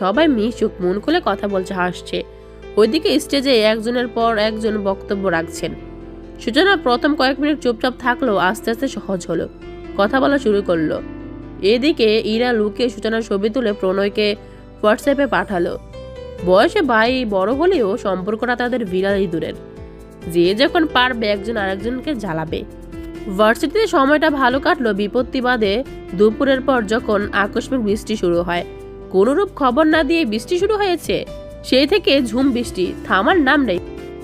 সবাই মিশুক মন খুলে কথা বলছে, হাসছে। ওইদিকে স্টেজে একজনের পর একজন বক্তব্য রাখছেন। সূচনা প্রথম কয়েক মিনিট চুপচাপ থাকলেও আস্তে আস্তে সহজ হলো। কথা বলা শুরু করল। এদিকে ইরা লুকে সূচনার ছবি তুলে প্রণয়কে হোয়াটসঅ্যাপে পাঠালো। বয়সে ভাই বড় হলেও সম্পর্কটা তাদের বিরালি দূরের। যে যখন পারবে একজন আরেকজনকে জ্বালাবে। ভার্সিটিতে সময়টা ভালো কাটলো বিপত্তি বাদে দুপুরের পর যখন আকস্মিক বৃষ্টি শুরু হয়। কোনোরূপ খবর না দিয়ে বৃষ্টি শুরু হয়েছে। সেই থেকে ঝুম বৃষ্টি, থামার নাম নেই।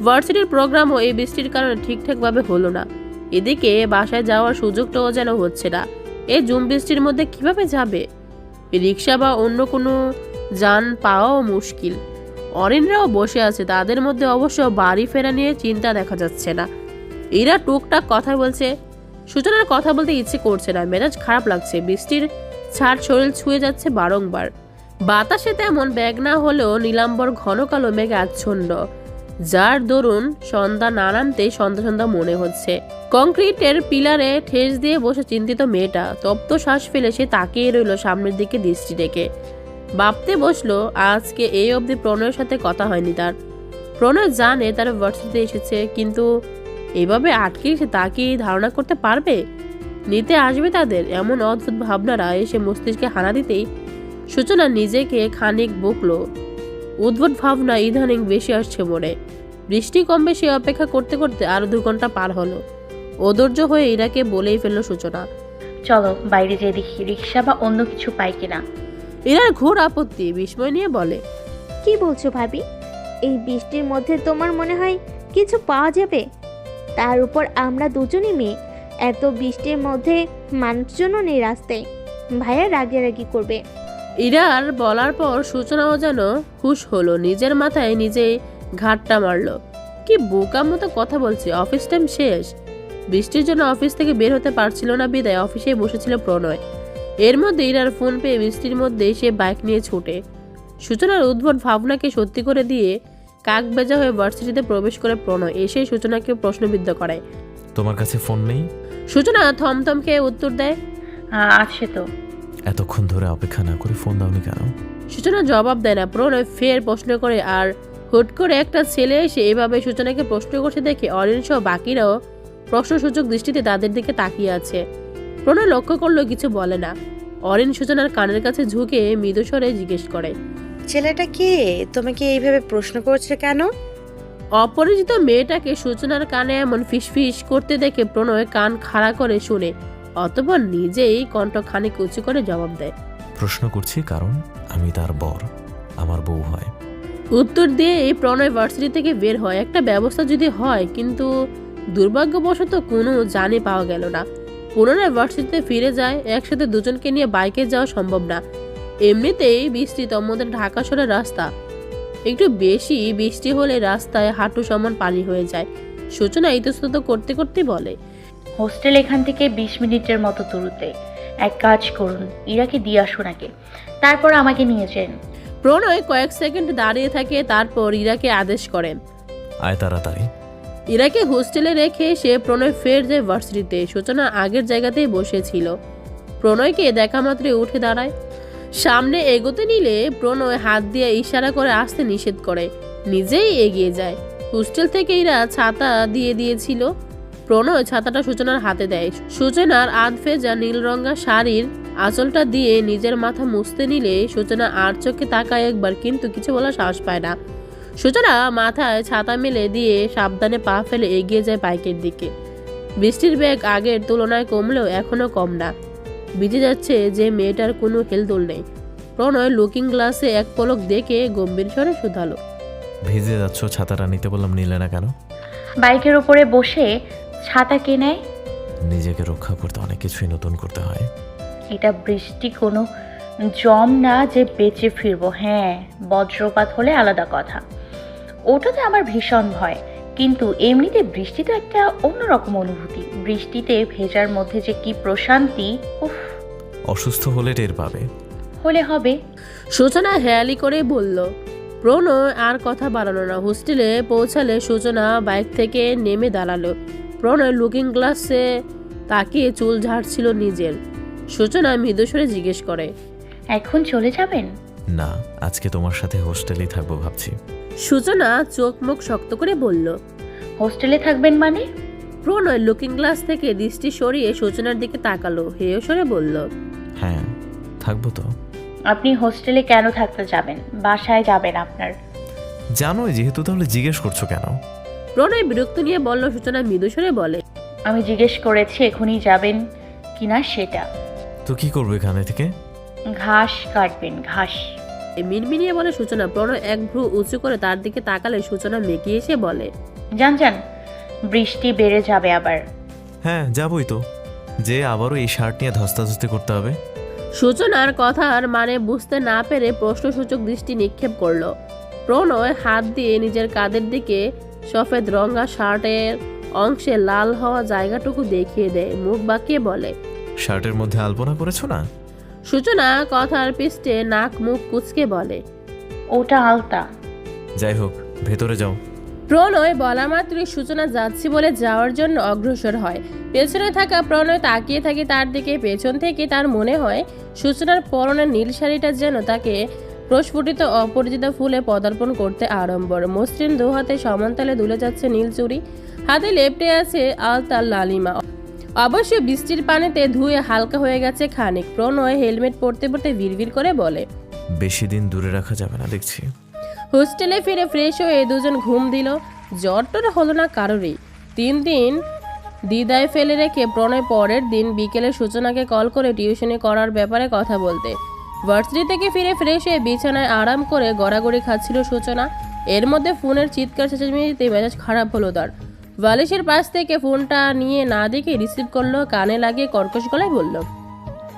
ভার্সিটির প্রোগ্রামও এই বৃষ্টির কারণে ঠিকঠাকভাবে হলো না। এদিকে বাসায় যাওয়ার সুযোগটাও যেন হচ্ছে না। এই ঝুম বৃষ্টির মধ্যে কীভাবে যাবে? রিক্সা বা অন্য কোনো যান পাওয়াও মুশকিল। অরিনরাও বসে আছে, তাদের মধ্যে অবশ্য বাড়ি ফেরা নিয়ে চিন্তা দেখা যাচ্ছে না। এরা টুকটাক কথা বলছে, সূচনার কথা বলতে ইচ্ছে করছে না। মেজাজ খারাপ লাগছে, বৃষ্টির ছাড় শরীর ছুঁয়ে যাচ্ছে বারংবার। বাতাসে তেমন ব্যাগ না হলেও নীলাম্বর ঘন কালো মেঘে আচ্ছন্ন, যার দরুন সন্ধ্যা না নামতেই সন্ধ্যা সন্ধ্যা মনে হচ্ছে। কংক্রিটের পিলারে ঠেস দিয়ে বসে চিন্তিত মেয়েটা তপ্ত শ্বাস ফেলে সে তাকিয়ে রইল সামনের দিকে দৃষ্টি রেখে। ভাবতে বসল, আজকে এই অবধি প্রণয়ের সাথে কথা হয়নি তার। প্রণয় জানে তার ভার্সিটিতে এসেছে, কিন্তু এভাবে আটকে সে তাকে ধারণা করতে পারবে? নিতে আসবে তাদের এমন অদ্ভুত ভাবনারা এসে মস্তিষ্কে হানা দিতেই সূচনা নিজেকে খানিক বকলো। উদ্ভট ভাবনা ইদানিং বেশি আসছে মনে। বৃষ্টি কমবে সে অপেক্ষা করতে করতে আরও দু ঘণ্টা পার হলো। অধৈর্য হয়ে ইরাকে বলেই ফেলল সূচনা। চলো বাইরে যেয়ে দেখি রিক্সা বা অন্য কিছু পাই কিনা। ইরার ঘোর আপত্তি বিস্ময় নিয়ে বলে। কি বলছো ভাবি? এই বৃষ্টির মধ্যে তোমার মনে হয় কিছু পাওয়া যাবে? তার উপর আমরা দুজনই মেয়ে। এত বৃষ্টির মধ্যে মানুষজনও নেই রাস্তায়। ভাইয়া রাগারাগি করবে। ইরার বলার পর সূচনাও যেন খুশ হলো। নিজের মাথায় নিজেই ঘাটটা মারলো। কি বোকা মতো কথা বলছে অফিস টাইম শেষ। বৃষ্টির জন্য অফিস থেকে বের হতে পারছিল না বিদায় অফিসে বসেছিল প্রণয়। এর মধ্যে ইরার ফোন পেয়ে বৃষ্টির মধ্যে সে বাইক নিয়ে ছুটে। সূচনার উদ্ভট ভাবনাকে সত্যি করে দিয়ে কাক বেজা হয়ে ভার্সিটিতে প্রবেশ করে প্রণয় এসে সূচনাকে প্রশ্নবিদ্ধ করে তোমার কাছে ফোন নেই? সূচনা থমথম খেয়ে উত্তর দেয় আছে তো। এতক্ষণ ধরে অপেক্ষা না করে ফোন দাওনি কেন? সূচনা জবাব দেয় না। প্রণয় ফের প্রশ্ন করে আর হুট করে একটা ছেলে এসে এভাবে সূচনাকে প্রশ্ন করছে দেখে অরিন সহ বাকিরাও প্রশ্নসূচক দৃষ্টিতে তাদের দিকে তাকিয়ে আছে। প্রণয় লক্ষ্য করল কিছু বলে না। অরিন সূচনার কানের কাছে ঝুঁকে মৃদুস্বরে জিজ্ঞেস করে ছেলেটা কে? তোমাকে এইভাবে প্রশ্ন করছে কেন? অপরিচিত মেয়েটাকে সূচনার কানে এমন ফিসফিস করতে দেখে প্রণয় কান খাড়া করে শুনে অতপর নিজেই কণ্ঠ খানিক উঁচু করে জবাব দেয়। প্রশ্ন করছি কারণ আমি তার বর আমার বউ হয়। উত্তর দিয়ে এই প্রণয় ভার্সিটি থেকে বের হয়। একটা ব্যবস্থা যদি হয় কিন্তু দুর্ভাগ্যবশত কোনো জানে পাওয়া গেল না। পুনরায় ভার্সিটিতে ফিরে যায় একসাথে দুজনকে নিয়ে বাইকে যাওয়া সম্ভব না। এমনিতেই বৃষ্টি তম্মদের ঢাকা শহরের রাস্তা। একটু বেশি বৃষ্টি হলে রাস্তায় হাঁটু সমান পানি হয়ে যায়। সূচনা ইতস্তত করতে করতে বলে হোস্টেল এখান থেকে বিশ মিনিটের মতো দূরত্বে। এক কাজ করুন ইরাকে দিয়ে আসুন আগে। তারপর আমাকে নিয়ে যান। প্রণয় কয়েক সেকেন্ড দাঁড়িয়ে থাকে তারপর ইরাকে আদেশ করেন। আয় তাড়াতাড়ি। ইরাকে হোস্টেলে রেখে সে প্রণয় ফের যায় ভার্সিটিতে সূচনা আগের জায়গাতেই বসেছিল। প্রণয়কে দেখা মাত্রই উঠে দাঁড়ায়। সামনে এগোতে নিলে প্রণয় হাত দিয়ে ইশারা করে আসতে নিষেধ করে। নিজেই এগিয়ে যায়। হোস্টেল থেকে ইরা ছাতা দিয়ে দিয়েছিল। প্রণয় ছাতাটা সূচনার হাতে দেয়। সূচনার আধ ফেজা নীল রঙা শাড়ির আঁচলটা দিয়ে নিজের মাথা মুছতে নিলে সূচনা আর চোখে তাকায় একবার কিন্তু কিছু বলার সাহস পায় না। সূচনা মাথায় ছাতা মেলে দিয়ে সাবধানে পা ফেলে এগিয়ে যায় বাইকের দিকে। বৃষ্টির বেগ আগের তুলনায় কমলেও এখনও কম না। ভিজে যাচ্ছে যে মেয়েটার কোনো হেলদোল নেই। প্রণয় লুকিং গ্লাসে এক পলক দেখে গম্ভীর স্বরে শুধালো। ভিজে যাচ্ছ ছাতাটা নিতে বললাম নিলে না কেন? বাইকের উপরে বসে ছাতা কে নেয়? নিজেকে রক্ষা করতে অনেক কিছুই নতুন করতে হয়। এটা বৃষ্টি কোনো জম না যে বেঁচে ফিরবো। হ্যাঁ বজ্রপাত হলে আলাদা কথা। ওটাতে আমার ভীষণ ভয়। কিন্তু এমনিতে বৃষ্টি তো একটা অন্যরকম অনুভূতি। বৃষ্টিতে ভেজার মধ্যে যে কি প্রশান্তি উফ। অসুস্থ হলে টের পাবে। হলে হবে। সূচনা হেয়ালি করে বলল প্রণয় আর কথা বাড়ালো না। হোস্টেলে পৌঁছালে সূচনা বাইক থেকে নেমে দাঁড়াল। প্রণয় লুকিং গ্লাসে তাকিয়ে চুল ঝাড়ছিল নিজের। সূচনা মৃদুস্বরে জিজ্ঞেস করে এখন চলে যাবেন? না আজকে তোমার সাথে হোস্টেলেই থাকব ভাবছি। সূচনা চোখ মুখ শক্ত করে বলল হোস্টেলে থাকবেন মানে? প্রণয় লুকিং গ্লাস থেকে দৃষ্টি সরিয়ে সূচনার দিকে তাকালো হেয় সরে বলল হ্যাঁ থাকব তো। আপনি হোস্টেলে কেন থাকতে যাবেন? বাসায় যাবেন আপনার? জানোই যেহেতু তাহলে জিজ্ঞেস করছ কেন? প্রণয় বিরক্ত নিয়ে বলল সূচনা মৃদু সরে বলে আমি জিজ্ঞেস করেছি এখনই যাবেন কিনা সেটা। তো কি করব এখানে থেকে? ঘাস কাটবেন ঘাস। মিনমিনিয়ে বলে সূচনা প্রণয় এক ভ্রু উঁচু করে তার দিকে তাকালে সূচনা মেকি এসে বলে যান যান বৃষ্টি বেড়ে যাবে আবার। হ্যাঁ যাবই তো। যে আবারও এই শার্ট নিয়ে ধস্তাধস্তি করতে হবে। সূচনার কথার মানে বুঝতে না পেরে প্রশ্নসূচক দৃষ্টি নিক্ষেপ করল। প্রণয় হাত দিয়ে নিজের কাঁধের দিকে সফেদ রঙা শার্টের অংশে লাল হওয়া জায়গাটুকু দেখিয়ে দেয়। মুখ বাঁকিয়ে বলে শার্টের মধ্যে আলপনা করেছ না? সূচনা কথার পৃষ্ঠে নাক মুখ কুচকে বলে ওটা আলতা। যাই হোক ভেতরে যাও। প্রণয় বলা মাত্রই সূচনা যাচ্ছি বলে যাওয়ার জন্য অগ্রসর হয়। পেছনে থাকা প্রণয় তাকিয়ে থাকে তার দিকে পেছন থেকে তার মনে হয় সূচনার পরনের নীল শাড়িটা যেন তাকে প্রস্ফুটিত অপরিচিত ফুলে পদার্পণ করতে আড়ম্বর। মসৃণ দু হাতে সমানতালে দুলে যাচ্ছে নীল চুড়ি হাতে লেপটে আছে আলতার লালিমা। অবশ্য বৃষ্টির পানিতে ধুয়ে হালকা হয়ে গেছে খানিক। প্রণয় হেলমেট পরতে পরতে ভিড় করে বলে বেশি দিন দূরে রাখা যাবে না দেখছি। হোস্টেলে ফিরে ফ্রেশ হয়ে দুজন ঘুম দিল। জ্বর টর হলো না কারোরই। তিন দিন দিদায় ফেলে রেখে প্রণয় পরের দিন বিকেলে সূচনাকে কল করে টিউশনি করার ব্যাপারে কথা বলতে। ভার্সিটি থেকে ফিরে ফ্রেশ হয়ে বিছানায় আরাম করে গড়াগড়ি খাচ্ছিল সূচনা। এর মধ্যে ফোনের চিৎকার চেঁচামেচিতে মেজাজ খারাপ হলো তার। বালিশের পাশ থেকে ফোনটা নিয়ে না দেখে রিসিভ করল কানে লাগিয়ে কর্কশ গলায় বলল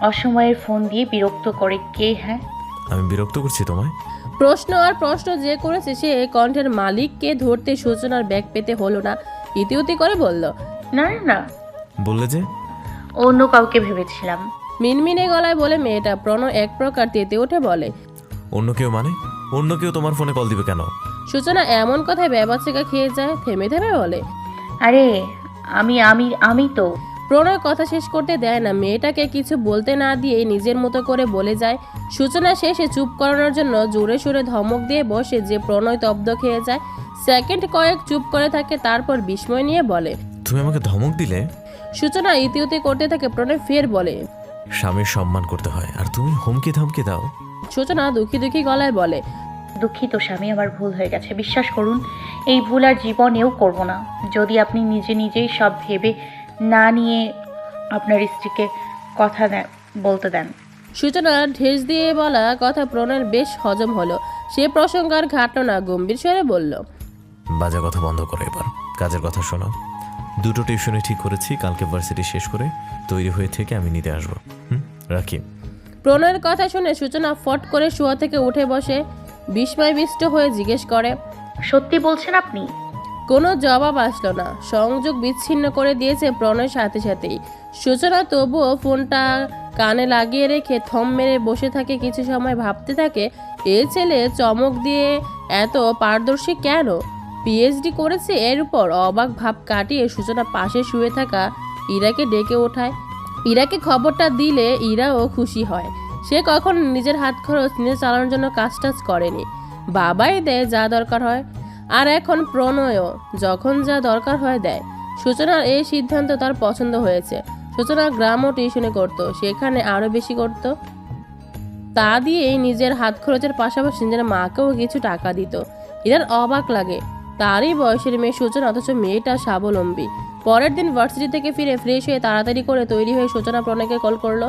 অসময়ের ফোন দিয়ে বিরক্ত করে কে হ্যাঁ? আমি বিরক্ত করছি তোমায়? প্রশ্ন আর প্রশ্ন যে করেছে সে কণ্ঠের মালিককে ধরতে সূচনার ব্যাগ পেতে হলো না। ইতিউতি করে বলল না না না। বললে যে? অন্য কাউকে ভেবেছিলাম। মিনমিনে গলায় বলে মেয়েটা প্রণয় এক প্রকার তেতে উঠে বলে অন্য কেউ মানে? অন্য কেউ তোমার ফোনে কল দিবে কেন? সূচনা এমন কথায় ব্যবাচিকা খেয়ে যায় থেমে থেমে বলে আরে আমি আমি আমি তো। প্রণয় কথা শেষ করতে দেয় না মেয়েটাকে কিছু বলতে না দিয়ে নিজের মতো করে বলে যায়। সূচনা শেষে চুপ করানোর জন্য জোরে সোরে ধমক দিয়ে বসে যে প্রণয় তব্দ খেয়ে যায়। সেকেন্ড কয়েক চুপ করে থাকে তারপর বিস্ময় নিয়ে বলে তুমি আমাকে ধমক দিলে? সূচনা ইতিউতি করতে থাকে প্রণয় ফের বলে স্বামীর সম্মান করতে হয়। আর তুমি হুমকি ধমকি দাও। সূচনা দুঃখী দুঃখী গলায় বলে দুঃখিত স্বামী আমার ভুল হয়ে গেছে। বিশ্বাস করুন এই ভুল আর জীবনেও করব না। যদি আপনি নিজে নিজেই সব ভেবে না নিয়ে আপনার স্ত্রীকে কথা দেন বলতে দেন। সূচনা ঢেস দিয়ে বলা কথা প্রণয়ের বেশ হজম হলো। সে প্রসঙ্গ আর ঘাটল না। গম্ভীর স্বরে বলল বাজে কথা বন্ধ করো এবার। কাজের কথা শোনো। দুটো টিউশনে ঠিক করেছি কালকে ভার্সিটি শেষ করে তৈরি হয়ে থেকে আমি নিতে আসব। হুম? রাখি। প্রণয়ের কথা শুনে সূচনা ফট করে শুয়া থেকে উঠে বসে বিস্ময় বিস্ময়বিষ্ট হয়ে জিজ্ঞেস করে সত্যি বলছেন আপনি? কোনো জবাব আসলো না। সংযোগ বিচ্ছিন্ন করে দিয়েছে প্রণয়ের সাথে সাথেই। সূচনা তবুও ফোনটা কানে লাগিয়ে রেখে থম মেরে বসে থাকে কিছু সময় ভাবতে থাকে এ ছেলে চমক দিয়ে এত পারদর্শী কেন? পিএইচডি করেছে, এর উপর অবাক ভাব কাটিয়ে সূচনা পাশে শুয়ে থাকা ইরাকে ডেকে ওঠায়। ইরাকে খবরটা দিলে ইরাও খুশি হয়। সে কখন নিজের হাত খরচ নিজে চালানোর জন্য কাজ টাজ করেনি। বাবাই দেয় যা দরকার হয়। আর এখন প্রণয়ও যখন যা দরকার হয় দেয়। সূচনার এই সিদ্ধান্ত তার পছন্দ হয়েছে। সূচনা গ্রামও টিউশনে করতো, সেখানে আরও বেশি করত। তা দিয়েই নিজের হাত খরচের পাশাপাশি নিজের মাকেও কিছু টাকা দিত। এটার অবাক লাগে। তারই বয়সের মেয়ে সূচনা অথচ মেয়েটা স্বাবলম্বী। পরের দিন ভার্সিটি থেকে ফিরে ফ্রেশ হয়ে তাড়াতাড়ি করে তৈরি হয়ে সূচনা প্রণয়কে কল করল।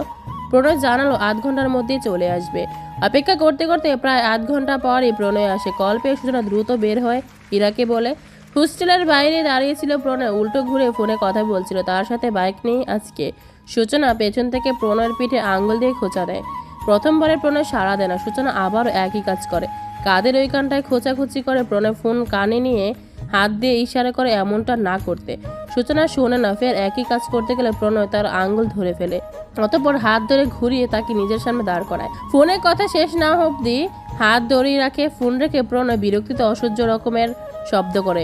প্রণয় জানালো আধ ঘণ্টার মধ্যেই চলে আসবে। অপেক্ষা করতে করতে প্রায় আধ ঘণ্টা পরই প্রণয় আসে। কল পেয়ে সূচনা দ্রুত বের হয়, ইরাকে বলে, হোস্টেলের বাইরে দাঁড়িয়েছিল প্রণয়, উল্টো ঘুরে ফোনে কথা বলছিল, তার সাথে বাইক নেই আজকে। সূচনা পেছন থেকে প্রণয়ের পিঠে আঙ্গুল দিয়ে খোঁচা দেয়। প্রথমবারে প্রণয় সাড়া দেয় না, সূচনা আবারও একই কাজ করে। কাদের ওই কানটায় খোঁচাখুচি করে প্রণয় ফোন কানে নিয়ে হাত দিয়ে ইশারা করে এমনটা না করতে। সূচনা শোনে না ফের একই কাজ করতে গেলে প্রণয় তার আঙ্গুল ধরে ফেলে। অতপর হাত ধরে ঘুরিয়ে তাকে নিজের সামনে দাঁড় করায়। ফোনের কথা শেষ না অবধি হাত ধরিয়ে রাখে ফোন রেখে প্রণয় বিরক্তিতে অসহ্য রকমের শব্দ করে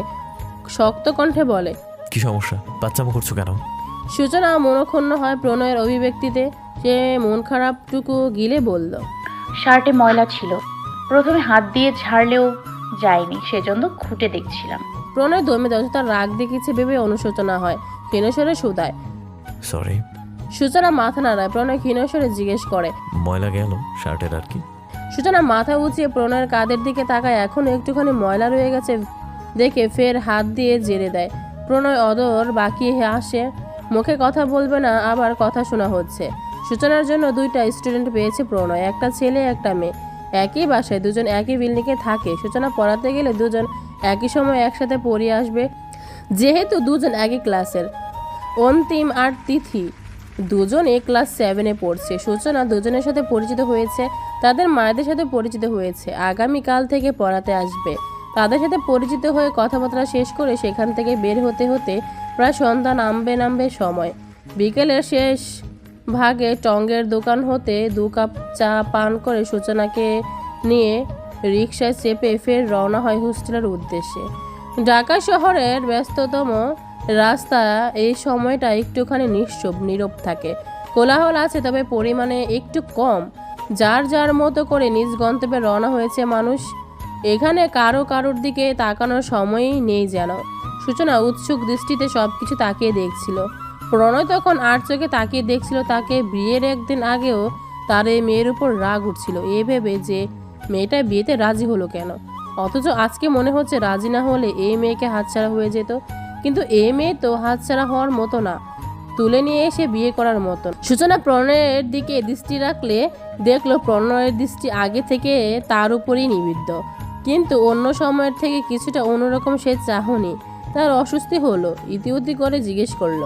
শক্ত কণ্ঠে বলে কি সমস্যা? বাচ্চামো করছ কেন? সূচনা মনক্ষুণ্ণ হয় প্রণয়ের অভিব্যক্তিতে। সে মন খারাপটুকু গিলে বলল শার্টে ময়লা ছিল। প্রথমে হাত দিয়ে ঝাড়লেও যায়নি সেজন্য খুঁটে দেখছিলাম। প্রণয় দমে দেয় তার রাগ দেখেছে ভেবে অনুশোচনা হয় ক্ষীণস্বরে সুদায় সরি সূচনা মাথা নাড়ায় প্রণয় ক্ষীণস্বরে জিজ্ঞেস করে। ময়লা গেল শার্টের আর কি? সূচনা মাথা উঁচিয়ে প্রণয়ের কাদের দিকে তাকায় এখনও একটুখানি ময়লা রয়ে গেছে দেখে ফের হাত দিয়ে জেরে দেয়। প্রণয় অদর বাকি আসে মুখে কথা বলবে না আবার কথা শোনা হচ্ছে। সূচনার জন্য দুইটা স্টুডেন্ট পেয়েছে প্রণয় একটা ছেলে একটা মেয়ে। একই বাসায় দুজন একই বিল্ডিংয়ে থাকে। সূচনা পড়াতে গেলে দুজন একই সময় একসাথে পড়িয়ে আসবে। যেহেতু দুজন একই ক্লাসের অন্তিম আর তিথি, দুজনে ক্লাস সেভেনে পড়ছে। সূচনা দুজনের সাথে পরিচিত হয়েছে, তাদের মায়েদের সাথে পরিচিত হয়েছে। আগামীকাল থেকে পড়াতে আসবে। তাদের সাথে পরিচিত হয়ে কথাবার্তা শেষ করে সেখান থেকে বের হতে হতে প্রায় সন্ধ্যা নামবে নামবে সময়। বিকেলের শেষ ভাগে টঙ্গের দোকান হতে দু কাপ চা পান করে সূচনাকে নিয়ে রিকশায় চেপে ফের রওনা হয় হোস্টেলের উদ্দেশ্যে। ঢাকা শহরের ব্যস্ততম রাস্তা এই সময়টা একটুখানি নিশ্চুপ, নীরব থাকে। কোলাহল আছে, তবে পরিমাণে একটু কম। যার যার মতো করে নিজ গন্তব্যে রওনা হয়েছে মানুষ, এখানে কারও কারোর দিকে তাকানোর সময়ই নেই যেন। সূচনা উৎসুক দৃষ্টিতে সব কিছু তাকিয়ে দেখছিল। প্রণয় তখন আর চোখে তাকিয়ে দেখছিল তাকে বিয়ের একদিন আগেও তার এই মেয়ের উপর রাগ উঠছিল। এ ভেবে যে মেয়েটা বিয়েতে রাজি হলো কেন? অথচ আজকে মনে হচ্ছে রাজি না হলে এই মেয়েকে হাতছাড়া হয়ে যেত। কিন্তু এই মেয়ে তো হাতছাড়া হওয়ার মতো না। তুলে নিয়ে এসে বিয়ে করার মতন। সূচনা প্রণয়ের দিকে দৃষ্টি রাখলে দেখল প্রণয়ের দৃষ্টি আগে থেকে তার উপরই নিবিদ্ধ কিন্তু অন্য সময়ের থেকে কিছুটা অন্যরকম সে চাহনি। তার অস্বস্তি হলো, ইতিউতি করে জিজ্ঞেস করল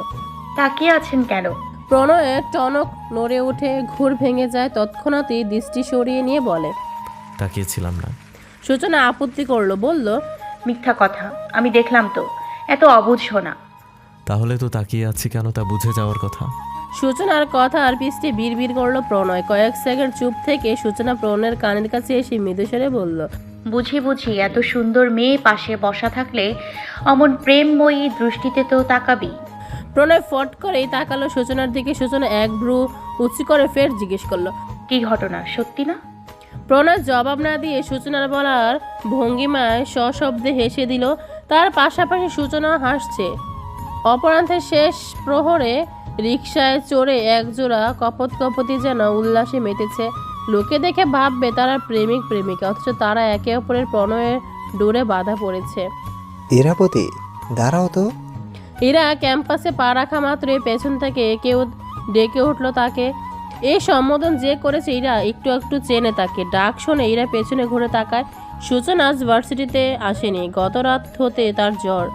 তাকিয়ে আছেন কেন? প্রণয়ের টনক নড়ে উঠে ঘুর ভেঙে যায় তৎক্ষণাৎই দৃষ্টি সরিয়ে নিয়ে বলে তাকিয়েছিলাম না। সূচনা আপত্তি করল বলল মিথ্যা কথা আমি দেখলাম তো এত অবুঝ না তাহলে তো তাকিয়ে আছি কেন তা বুঝে যাওয়ার কথা? সূচনার কথা আর পিছতে বিড়বিড় করল প্রণয়। কয়েক সেকেন্ড চুপ থেকে সূচনা প্রণয়ের কানের কাছে এসে মৃদুস্বরে বলল বুঝি বুঝি এত সুন্দর মেয়ে পাশে বসা থাকলে অমন প্রেমময়ী দৃষ্টিতে তো তাকাবি। প্রণয় ফট করেই তাকালো সূচনার দিকে। সূচনা এক ভ্রু উঁচু করে ফের জিজ্ঞেস করল কি ঘটনা? সত্যি না? প্রণয় জবাব না দিয়ে সূচনার বলার ভঙ্গিমায় সশব্দে হেসে দিল। তার পাশাপাশি সূচনা হাসছে। অপরান্তের শেষ প্রহরে রিকশায় চড়ে একজোড়া কপত কপতি যেন উল্লাসে মেতেছে। লোকে দেখে ভাববে তারা প্রেমিক প্রেমিকা অথচ তারা একে অপরের প্রণয়ের ডোরে বাধা পড়েছে। ইরাপতি দাঁড়াও তো। এরা ক্যাম্পাসে পা রাখা মাত্রই পেছন থেকে কেউ ডেকে উঠল তাকে। এই সম্বোধন যে করেছে, এরা একটু একটু চেনে তাকে। ডাক শুনে এরা পেছনে ঘুরে তাকায়। সূচনা আজ ভার্সিটিতে আসেনি। গত রাত হতে তার জ্বর।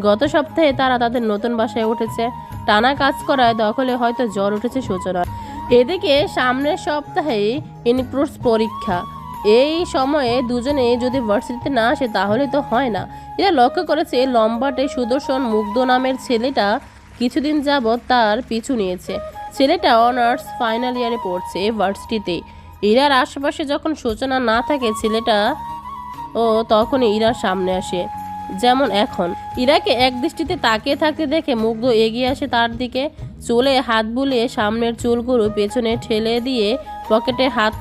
গত সপ্তাহে তারা তাদের নতুন বাসায় উঠেছে। টানা কাজ করায় দখলে হয়তো জ্বর উঠেছে সূচনা এদিকে সামনের সপ্তাহেই ইনক্রুস পরীক্ষা। এই সময়ে দুজনে যদি ভার্সিটিতে না আসে, তাহলে তো হয় না। এরা লক্ষ্য করেছে, লম্বাটে সুদর্শন মুগ্ধ নামের ছেলেটা কিছুদিন যাবৎ তার পিছু নিয়েছে। ছেলেটা অনার্স ফাইনাল ইয়ারে পড়ছে ভার্সিটিতে। ইরার আশেপাশে যখন সূচনা না থাকে, ছেলেটা ও তখন ইরার সামনে আসে, যেমন এখন। ইরাকে এক দৃষ্টিতে তাকিয়ে থাকতে দেখে মুগ্ধ এগিয়ে আসে তার দিকে, চুলে হাত বুলিয়ে সামনের চুলগুলো পেছনে ঠেলে দিয়ে পকেটে হাত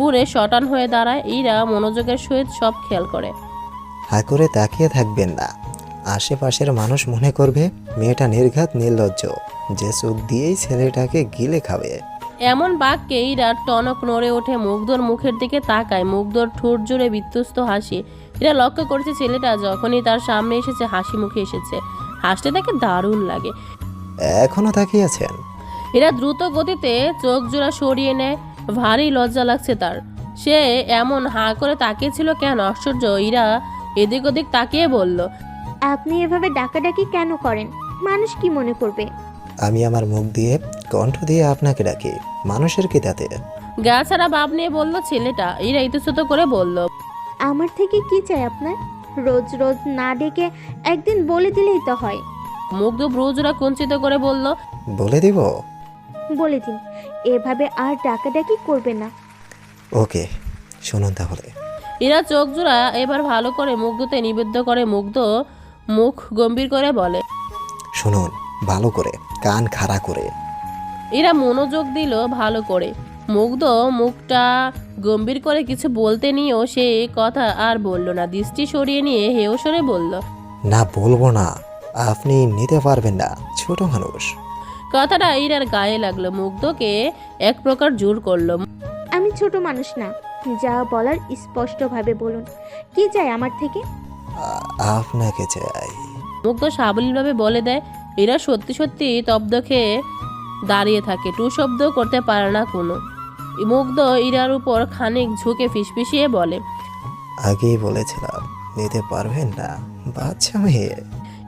পুরে শটান হয়ে দাঁড়ায় ইরা মনোযোগের সহিত সব খেয়াল করে। হা করে তাকিয়ে থাকবেন না। আশেপাশের মানুষ মনে করবে মেয়েটা নির্ঘাত নির্লজ্জ। যে চোখ দিয়েই ছেলেটাকে গিলে খাবে। এমন বাক্যে ইরা টনক নড়ে ওঠে মুগ্ধর মুখের দিকে তাকায় মুগ্ধর ঠোঁট জুড়ে বিধ্বস্ত হাসি। এরা লক্ষ্য করেছে ছেলেটা যখনই তার সামনে এসেছে হাসি মুখে এসেছে। হাসতে তাকে দারুণ লাগে। এখনও তাকিয়ে আছেন? এরা দ্রুত গতিতে চোখ জোড়া সরিয়ে নেয়। ভারী লজ্জা লাগছে তার। সে এমন হাঁ করে তাকিয়েছিল কেন? আশ্চর্য ইরা এদিক ওদিক তাকিয়ে বলল আপনি এভাবে ডাকাডাকি কেন করেন? মানুষ কি মনে করবে? আমি আমার মুখ দিয়ে কণ্ঠ দিয়ে আপনাকে ডাকি মানুষের কি তাতে? গা ছাড়া ভাব নিয়ে বলল ছেলেটা। ইরা ইতস্তত করে বলল আমার থেকে কি চাই আপনার? রোজ রোজ না ডেকে একদিন বলে দিলেই তো হয়। মুগ্ধ ব্রুজরা কুঞ্চিত করে বলল বলে দিব? বলে দিন। এভাবে আর ডাকাডাকি করবে না। ওকে শুনুন তাহলে। এরা চোখ জোড়া এবার ভালো করে মুগ্ধতে নিবেদ্য করে মুগ্ধ মুখ গম্ভীর করে বলে শুনুন ভালো করে কান খাড়া করে। এরা মনোযোগ দিল ভালো করে। মুগ্ধ মুখটা গম্ভীর করে কিছু বলতে নিয়েও সে কথা আর বলল না। দৃষ্টি সরিয়ে নিয়ে হেও সরে বলল না বলব না আপনি নিতে পারবেন না ছোট মানুষ। কথাটা ইরার গায়ে লাগল মুগ্ধকে এক প্রকার জোর করল। আমি ছোট মানুষ না যা বলার স্পষ্টভাবে বলুন। কি চাই আমার থেকে? আপনাকে চাই। মুগ্ধ সাবলীলভাবে বলে দেয় এরা সত্যি সত্যি তব্দ খেয়ে দাঁড়িয়ে থাকে টু শব্দ করতে পারে না কোনো। মুগ্ধ ইরার উপর খানিক ঝুঁকে ফিসফিসিয়ে বলে আগেই বলেছিলাম নিতে পারবেন না বাচ্চা মেয়ে।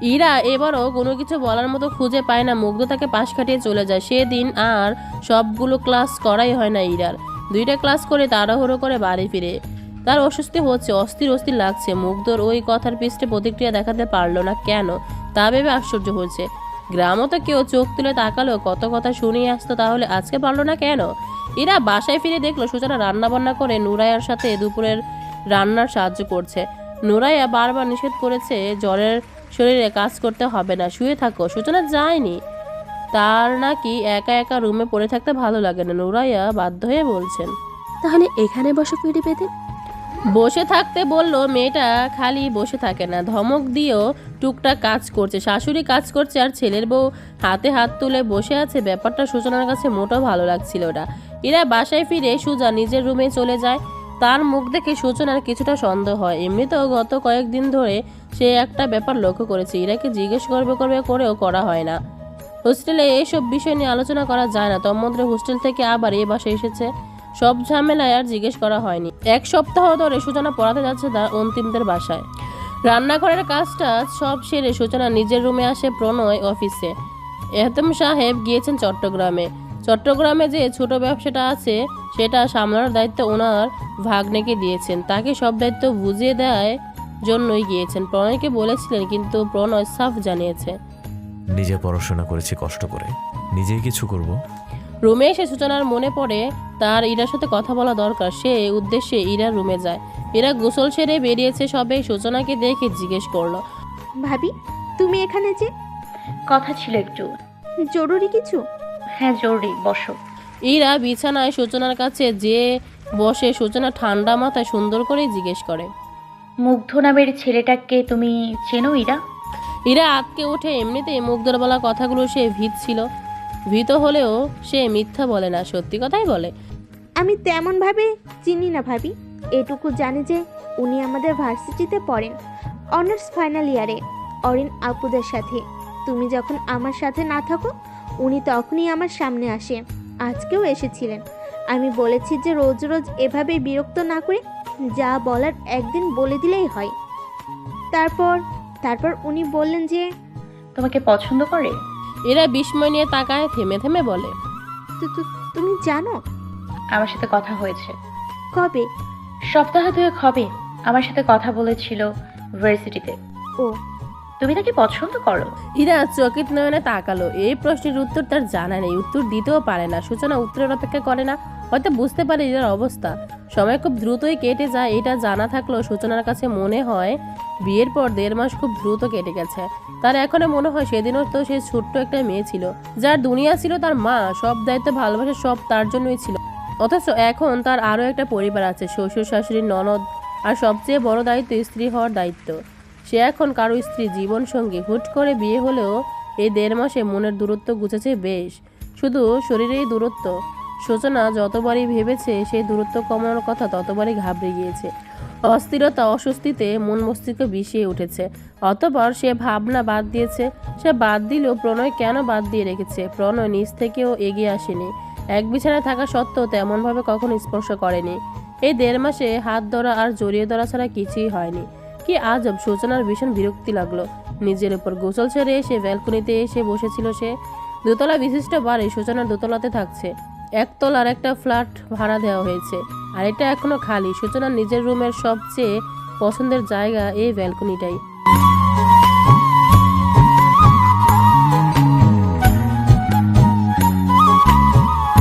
ইরা এবারও কোনো কিছু বলার মতো খুঁজে পায় না। মুগ্ধ তাকে পাশ কাটিয়ে চলে যায়। সেদিন আর সবগুলো ক্লাস করাই হয় না ইরার। দুইটা ক্লাস করে তাড়াহুড়ো করে বাড়ি ফিরে। তার অস্বস্তি হচ্ছে, অস্থির অস্থির লাগছে। মুগ্ধর ওই কথার পৃষ্ঠে প্রতিক্রিয়া দেখাতে পারল না কেন, তা ভেবে আশ্চর্য হয়েছে। গ্রামও তো কেউ চোখ তুলে তাকালো কত কথা শুনিয়ে আসতো, তাহলে আজকে পারল না কেন? এরা বাসায় ফিরে দেখল সূচনা রান্না বান্না করে নুরাইয়ার সাথে দুপুরের রান্নার সাহায্য করছে। নুরাইয়া বারবার নিষেধ করেছে, জ্বরের শরীরে কাজ করতে হবে না শুয়ে থাকো। সূচনা যায়নি। তার নাকি একা একা রুমে পড়ে থাকতে ভালো লাগে না নুরাইয়া বাধ্য হয়ে বলছেন। তাহলে এখানে বসে পিড়ি পেতে। বসে থাকতে বলল মেয়েটা খালি বসে থাকে না ধমক দিয়েও টুকটাক কাজ করছে। শাশুড়ি কাজ করছে আর ছেলের বউ হাতে হাত তুলে বসে আছে। ব্যাপারটা সূচনার কাছে মোটেও ভালো লাগছিল না। এরা বাসায় ফিরে সুজা নিজের রুমে চলে যায়। তার মুখ দেখে সূচনার কিছুটা সন্দেহ হয়। এমনিতেও গত কয়েকদিন ধরে সে একটা ব্যাপার লক্ষ্য করেছে। ইরাকে জিজ্ঞেস করবে করবে করেও করা হয় না। হোস্টেলে এইসব বিষয় নিয়ে আলোচনা করা যায় না। তন্মধ্যে হোস্টেল থেকে আবার এ বাসে এসেছে। সব ঝামেলায় আর জিজ্ঞেস করা হয়নি। এক সপ্তাহ ধরে সূচনা পড়াতে যাচ্ছে তার অন্তিমদের বাসায়। রান্নাঘরের কাজটা সব সেরে সূচনা নিজের রুমে আসে প্রণয় অফিসে। এহতম সাহেব গিয়েছেন চট্টগ্রামে। চট্টগ্রামে যে ছোট ব্যবসাটা আছে সেটা সামলানোর দায়িত্ব ওনার ভাগ্নেকে দিয়েছেন। তাকে সব দায়িত্ব বুঝিয়ে দেয় জন্যই গিয়েছেন। প্রণয়কে বলেছিলেন কিন্তু প্রণয় সাফ জানিয়েছে। নিজে পড়াশোনা করেছি কষ্ট করে। নিজেই কিছু করব। রুমে এসে সূচনার মনে পড়ে তার ইরার সাথে কথা বলা দরকার। সে উদ্দেশ্যে ইরার রুমে যায়। ইরা গোসল সেরে বেরিয়েছে সবে। সূচনাকে দেখে জিজ্ঞেস করল ভাবি তুমি এখানে যে? কথা ছিল একটু। জরুরি কিছু? হ্যাঁ জরুরি বসো। ইরা বিছানায় সূচনার কাছে যে বসে সূচনা ঠান্ডা মাথায় সুন্দর করেই জিজ্ঞেস করে। মুগ্ধ নামের ছেলেটাকে তুমি চেনো ইরা? ইরা আটকে উঠে এমনিতেই মুগ্ধর বলা কথাগুলো সে ভীত ছিল। ভীত হলেও সে মিথ্যা বলে না সত্যি কথাই বলে। আমি তেমনভাবে চিনি না ভাবি। এটুকু জানি যে উনি আমাদের ভার্সিটিতে পড়েন অনার্স ফাইনাল ইয়ারে অরিন আপুদের সাথে। তুমি যখন আমার সাথে না থাকো উনি তখনই আমার সামনে আসে। আজকেও এসেছিলেন। আমি বলেছি যে রোজ রোজ এভাবে বিরক্ত না করে যা বলার একদিন বলে দিলেই হয়। তারপর তারপর উনি বললেন যে তোমাকে পছন্দ করে? এরা বিস্ময় নিয়ে তাকায় থেমে থেমে বলে। "তু- তু- তুমি জানো? আমার সাথে কথা হয়েছে। কবে? সপ্তাহ দুয়েক হবে। আমার সাথে কথা বলেছিল ভার্সিটিতে। ও তুমি তাকে পছন্দ করো। ইরা চকিত নয়নে তাকালো। এই প্রশ্নের উত্তর তার জানা নেই। উত্তর দিতেও পারে না। সূচনা উত্তরের অপেক্ষা করে না। হয়তো বুঝতে পারে ইরার অবস্থা। সময় খুব দ্রুতই কেটে যায়, এটা জানা থাকলেও সূচনার কাছে মনে হয় বিয়ের পর দেড় মাস খুব দ্রুত কেটে গেছে। তার এখনও মনে হয় সেদিনও তো সে ছোট্ট একটা মেয়ে ছিল। যার দুনিয়া ছিল তার মা, সব দায়িত্ব, ভালোবাসা সব তার জন্যই ছিল। অথচ এখন তার আরও একটা পরিবার আছে, শ্বশুর শাশুড়ি ননদ। আর সবচেয়ে বড় দায়িত্ব স্ত্রী হওয়ার দায়িত্ব। সে এখন কারও স্ত্রী জীবন সঙ্গী হুট করে বিয়ে হলেও এই দেড় মাসে মনের দূরত্ব গুছেছে বেশ। শুধু শরীরেই দূরত্ব। সূচনা যতবারই ভেবেছে সেই দূরত্ব কমানোর কথা ততবারই ঘাবড়ে গিয়েছে। অস্থিরতা, অস্বস্তিতে মন মস্তিষ্ক বিষিয়ে উঠেছে। অতপর সে ভাবনা বাদ দিয়েছে। সে বাদ দিলেও প্রণয় কেন বাদ দিয়ে রেখেছে? প্রণয় নিজ থেকেও এগিয়ে আসেনি। এক বিছানায় থাকা সত্ত্বেও তেমনভাবে কখনো স্পর্শ করেনি। এই দেড় মাসে হাত ধরা আর জড়িয়ে ধরা ছাড়া কিছুই হয়নি। কি আজব সূচনার ভীষণ বিরক্তি লাগল। নিজের উপর গোসল ছেড়ে এসে ব্যালকনিতে এসে বসেছিল সে। দোতলা বিশিষ্ট বাড়ি সূচনার দোতলাতে থাকছে। একতলার একটা ফ্ল্যাট ভাড়া দেওয়া হয়েছে। আর এটা এখনও খালি। সূচনার নিজের রুমের সবচেয়ে পছন্দের জায়গা এই ব্যালকনিটাই।